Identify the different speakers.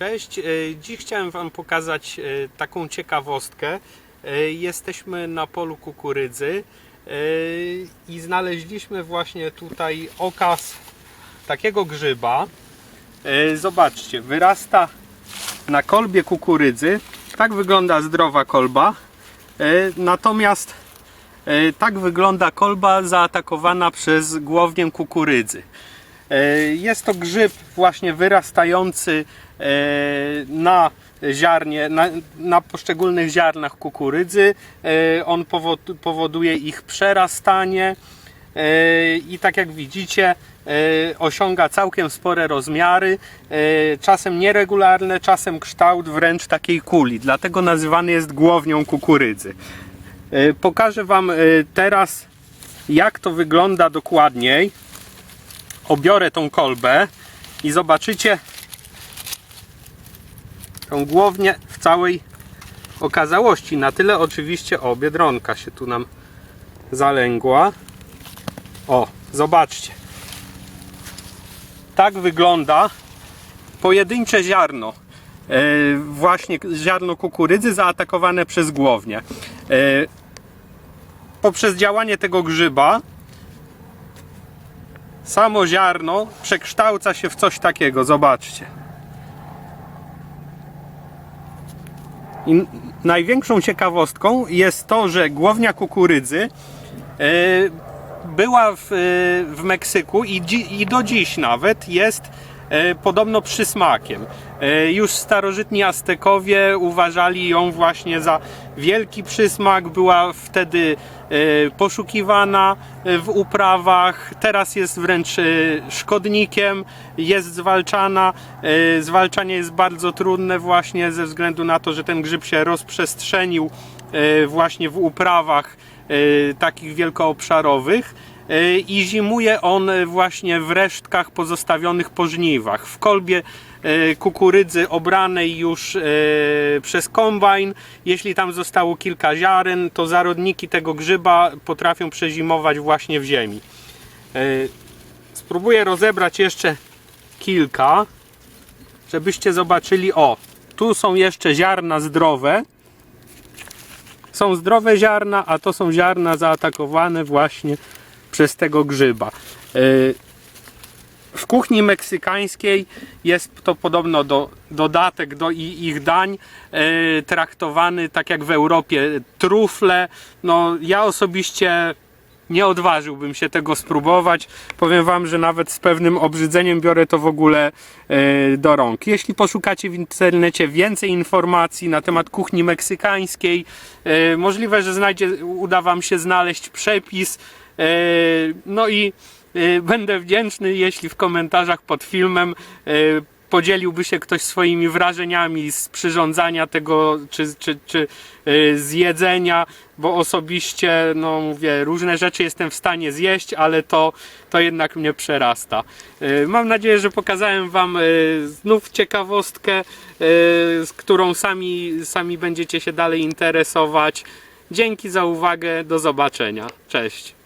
Speaker 1: Cześć, e, dziś chciałem Wam pokazać e, taką ciekawostkę. E, Jesteśmy na polu kukurydzy i znaleźliśmy właśnie tutaj okaz takiego grzyba. Zobaczcie, wyrasta na kolbie kukurydzy. Tak wygląda zdrowa kolba. Natomiast tak wygląda kolba zaatakowana przez głownię kukurydzy. E, Jest to grzyb właśnie wyrastający e, na ziarnie, na, na poszczególnych ziarnach kukurydzy. E, On powo- powoduje ich przerastanie i tak jak widzicie osiąga całkiem spore rozmiary, czasem nieregularne, czasem kształt wręcz takiej kuli. Dlatego nazywany jest głownią kukurydzy. Pokażę Wam teraz jak to wygląda dokładniej obiorę tą kolbę i zobaczycie tą głownię w całej okazałości. Na tyle oczywiście, o, biedronka się tu nam zalęgła. O, zobaczcie. Tak wygląda pojedyncze ziarno. E, właśnie ziarno kukurydzy zaatakowane przez głownię. E, poprzez działanie tego grzyba samo ziarno przekształca się w coś takiego. Zobaczcie. I największą ciekawostką jest to, że głownia kukurydzy e, była w, e, w Meksyku i, i do dziś nawet jest podobno przysmakiem. E, Już starożytni Aztekowie uważali ją właśnie za wielki przysmak, była wtedy e, poszukiwana e, w uprawach, teraz jest wręcz e, szkodnikiem, jest zwalczana. E, Zwalczanie jest bardzo trudne właśnie ze względu na to, że ten grzyb się rozprzestrzenił e, właśnie w uprawach e, takich wielkoobszarowych e, i zimuje on właśnie w resztkach pozostawionych po żniwach. W kolbie e, kukurydzy obranej już e, przez kombajn, jeśli tam zostało kilka ziaren, to zarodniki tego grzyba potrafią przezimować właśnie w ziemi. E, Spróbuję rozebrać jeszcze kilka, żebyście zobaczyli. O, tu są jeszcze ziarna zdrowe. Są zdrowe ziarna, a to są ziarna zaatakowane właśnie przez tego grzyba. E, W kuchni meksykańskiej jest to podobno do, dodatek do ich dań, e, traktowany tak jak w Europie trufle. No, ja osobiście nie odważyłbym się tego spróbować. Powiem Wam, że nawet z pewnym obrzydzeniem biorę to w ogóle e, do rąk. Jeśli poszukacie w internecie więcej informacji na temat kuchni meksykańskiej, e, możliwe, że znajdzie, uda Wam się znaleźć przepis. E, no i będę wdzięczny, jeśli w komentarzach pod filmem podzieliłby się ktoś swoimi wrażeniami z przyrządzania tego, czy, czy, czy y, z jedzenia, bo osobiście, no mówię, różne rzeczy jestem w stanie zjeść, ale to, to jednak mnie przerasta. Y, Mam nadzieję, że pokazałem Wam y, znów ciekawostkę, z którą sami, sami będziecie się dalej interesować. Dzięki za uwagę, do zobaczenia. Cześć.